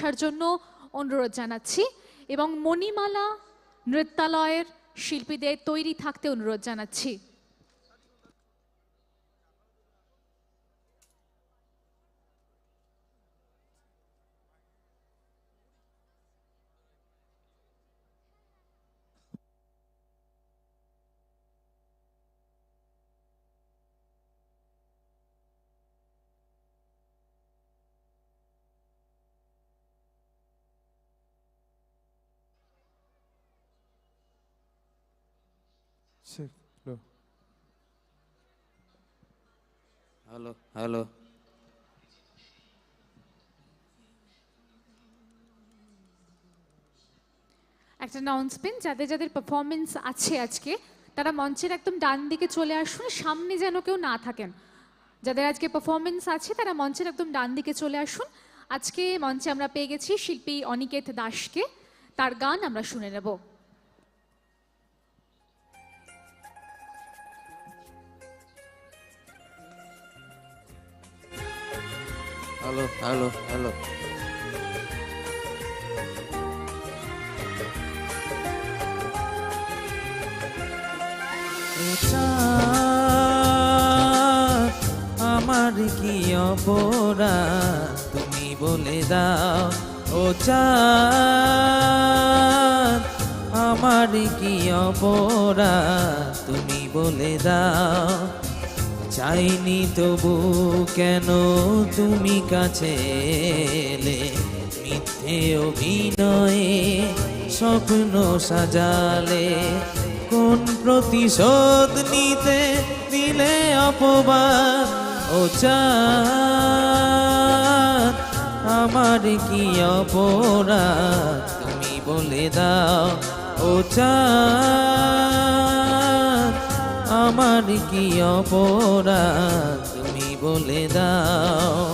আসার জন্য অনুরোধ জানাচ্ছি এবং মণিমালা নৃত্যালয়ের শিল্পীদের তৈরি থাকতে অনুরোধ জানাচ্ছি। Low. হ্যালো হ্যালো একটা অ্যানাউন্সমেন্ট যাদের যাদের পারফরমেন্স আছে আজকে তারা মঞ্চের একদম ডান দিকে চলে আসুন সামনে যেন কেউ না থাকেন। যাদের আজকে পারফরমেন্স আছে তারা মঞ্চের একদম ডান দিকে চলে আসুন। আজকে মঞ্চে আমরা পেয়ে গেছি শিল্পী অনিকেত দাসকে। তার গান আমরা শুনে নেব। হ্যালো হ্যালো হ্যালো আমার কি অপরাধ? তুমি বলে দাও, ও চাঁদ, আমার কি অপরাধ? তুমি বলে দাও। চাইনি তবু কেন তুমি কাছে মিথ্যে অভিনয়ে স্বপ্ন সাজালে। কোন প্রতিশোধ নিতে দিলে অপবাদ? ও আমার কি অপরাধ? তুমি বলে দাও, ও চাঁদ। আমার কি অপরাধ তুমি বলে দাও?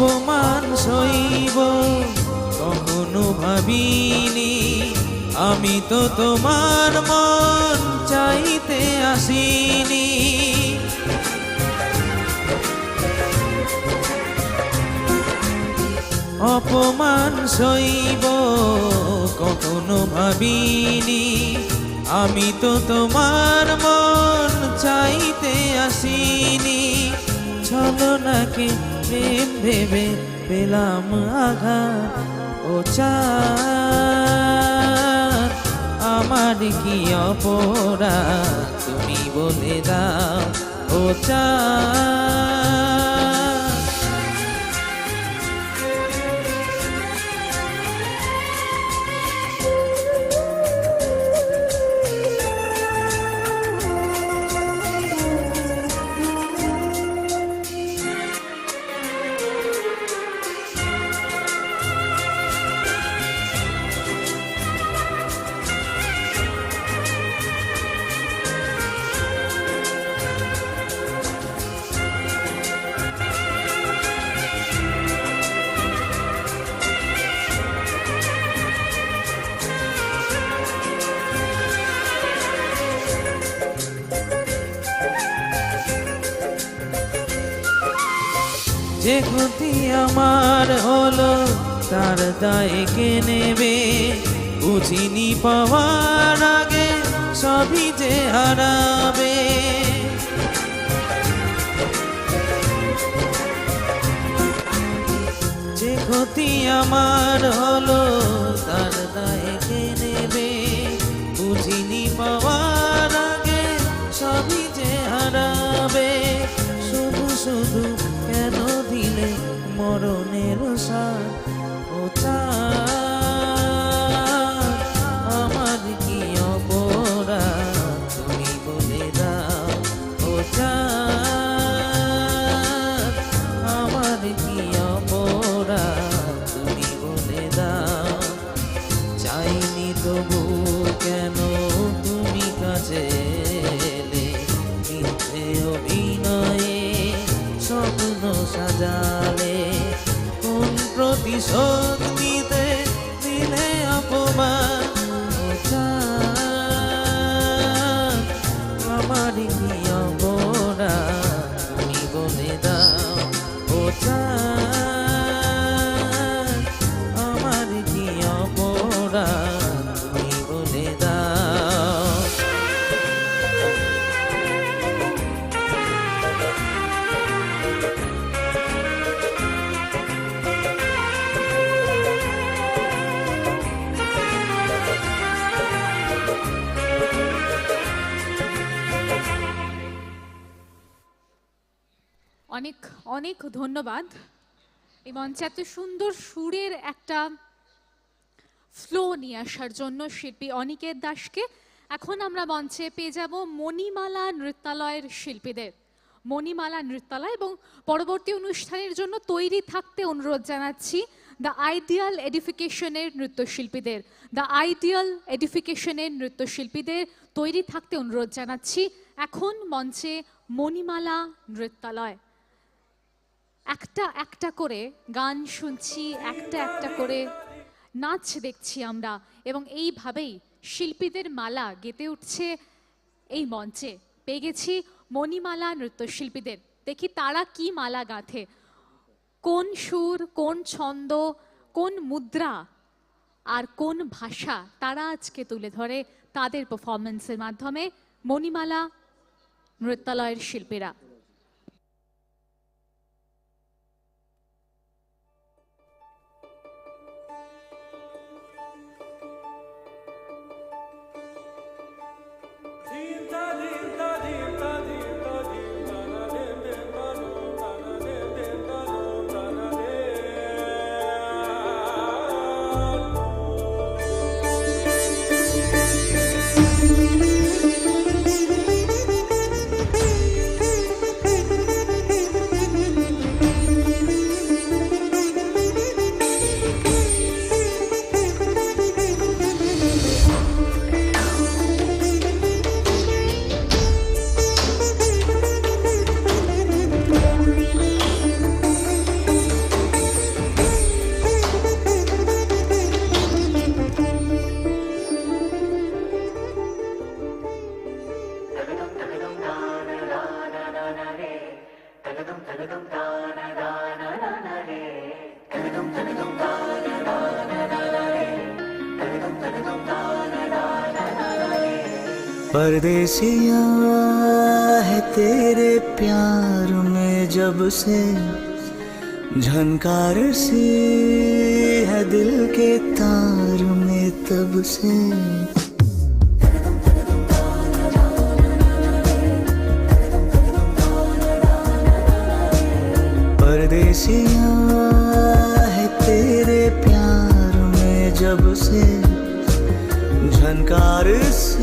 অপমান সইব, কখনো ভাবিনি। আমি তো তোমার মন চাইতে আসিনি। অপমান সইব, কখনো ভাবিনি। আমি তো তোমার মন চাইতে আসিনি। ছলনাকে প্রেম ভেবে পেলাম আঘাত ও চাঁদ। আমার কি অপরা তুমি বলে দাও ও চাঁদ। যে ক্ষতি আমার হলো, তার দায় কে নেবে? বুঝিনি পাওয়ার আগে সবই যে হারাবে। যে ক্ষতি আমার হলো মরণের সার ও চাঁদ, প্রতিশোধ অনেক অনেক ধন্যবাদ। এই মঞ্চে এত সুন্দর সুরের একটা ফ্লো নিয়ে আসার জন্য শিল্পী অনিকেত দাসকে এখন আমরা মঞ্চে পেয়ে যাব মণিমালা নৃত্যালয়ের শিল্পীদের। মণিমালা নৃত্যালয় এবং পরবর্তী অনুষ্ঠানের জন্য তৈরি থাকতে অনুরোধ জানাচ্ছি দ্য আইডিয়াল এডিফিকেশনের নৃত্যশিল্পীদের। দ্য আইডিয়াল এডিফিকেশনের নৃত্যশিল্পীদের তৈরি থাকতে অনুরোধ জানাচ্ছি। এখন মঞ্চে মণিমালা নৃত্যালয়। একটা একটা করে গান শুনছি, একটা একটা করে নাচ দেখছি আমরা এবং এইভাবেই শিল্পীদের মালা গেতে উঠছে এই মঞ্চে। পেয়ে গেছি মণিমালা নৃত্যশিল্পীদের। দেখি তারা কি মালা গাঁথে। কোন সুর, কোন ছন্দ, কোন মুদ্রা আর কোন ভাষা তারা আজকে তুলে ধরে তাদের পারফরমেন্সের মাধ্যমে মণিমালা নৃত্যালয়ের শিল্পীরা। परदेसिया है तेरे प्यार में जब से। झनकार सी है दिल के तार में तब से। परदेसिया है तेरे प्यार में जब से। झनकार से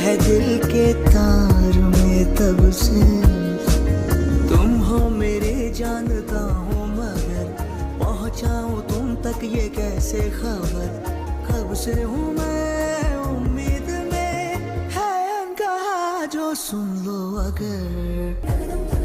है दिल के तार में तब से। तुम हो मेरे जानता हूँ मगर, पहुँचाऊँ तुम तक ये कैसे खबर? कब से हूँ मैं उम्मीद में? है अनकहा जो सुन लो अगर।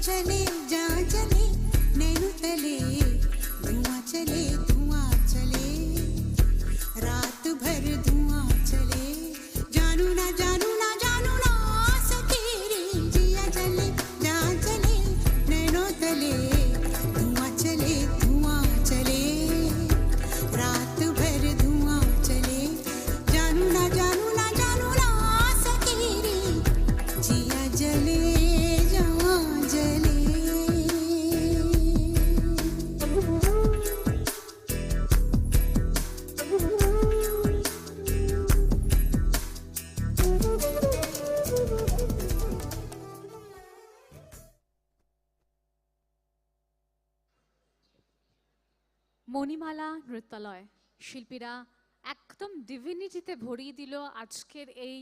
Janine. মণিমালা শিল্পীরা একদম ডিভিনিটিতে ভরিয়ে দিল আজকের এই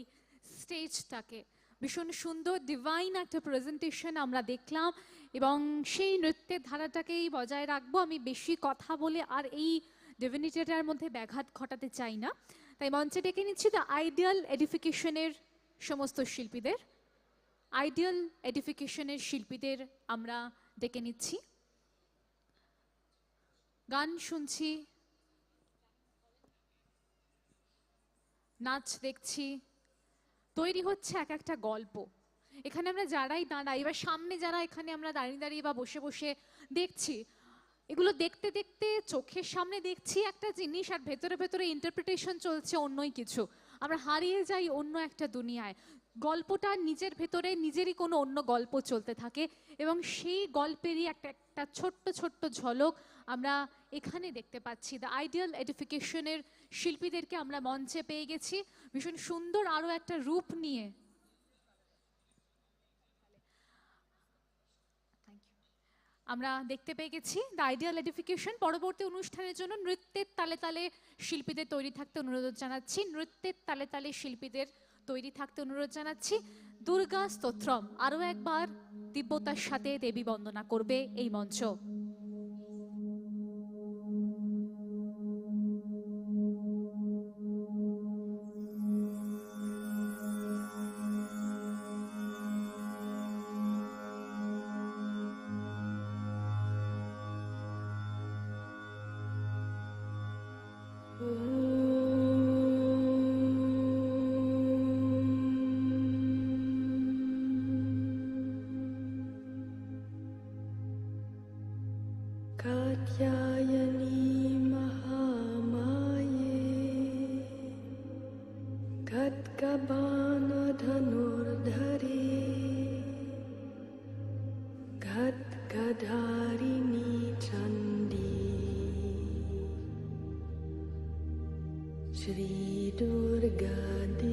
স্টেজটাকে ভীষণ সুন্দর ডিভাইন একটা প্রেজেন্টেশন আমরা দেখলাম এবং সেই নৃত্যের ধারাটাকেই বজায় রাখব। আমি বেশি কথা বলে আর এই ডিভিনিটিটার মধ্যে ব্যাঘাত ঘটাতে চাই না। তাই মঞ্চে ডেকে নিচ্ছি দ্য আইডিয়াল এডিফিকেশনের সমস্ত শিল্পীদের। আইডিয়াল এডিফিকেশনের শিল্পীদের আমরা ডেকে নিচ্ছি। গান শুনছি নাচ দেখছি। তৈরি হচ্ছে এক একটা গল্প। এখানে আমরা যারাই দাঁড়াই বা সামনে যারা এখানে আমরা দাঁড়িয়ে দাঁড়িয়ে বা বসে বসে দেখছি, এগুলো দেখতে দেখতে চোখের সামনে দেখছি একটা জিনিস আর ভেতরে ভেতরে ইন্টারপ্রিটেশন চলছে অন্যই কিছু। আমরা হারিয়ে যাই অন্য একটা দুনিয়ায়। গল্পটা নিজের ভেতরে নিজেরই কোনো অন্য গল্প চলতে থাকে এবং সেই গল্পেরই একটা একটা ছোট্ট ছোট্ট ঝলক আমরা এখানে দেখতে পাচ্ছি। দ্য আইডিয়াল এডিফিকেশনের শিল্পীদেরকে আমরা মঞ্চে পেয়ে গেছি। ভীষণ সুন্দর আরও একটা রূপ নিয়ে। আমরা দেখতে পেয়ে গেছি দ্য আইডিয়াল এডিফিকেশন পরবর্তী অনুষ্ঠানের জন্য নৃত্যের তালে তালে শিল্পীদের তৈরি থাকতে অনুরোধ জানাচ্ছি। নৃত্যের তালে তালে শিল্পীদের তৈরি থাকতে অনুরোধ জানাচ্ছি দুর্গা স্তোত্রম আরও একবার দিব্যতার সাথে দেবী বন্দনা করবে এই মঞ্চ Ooh. Sri Durga.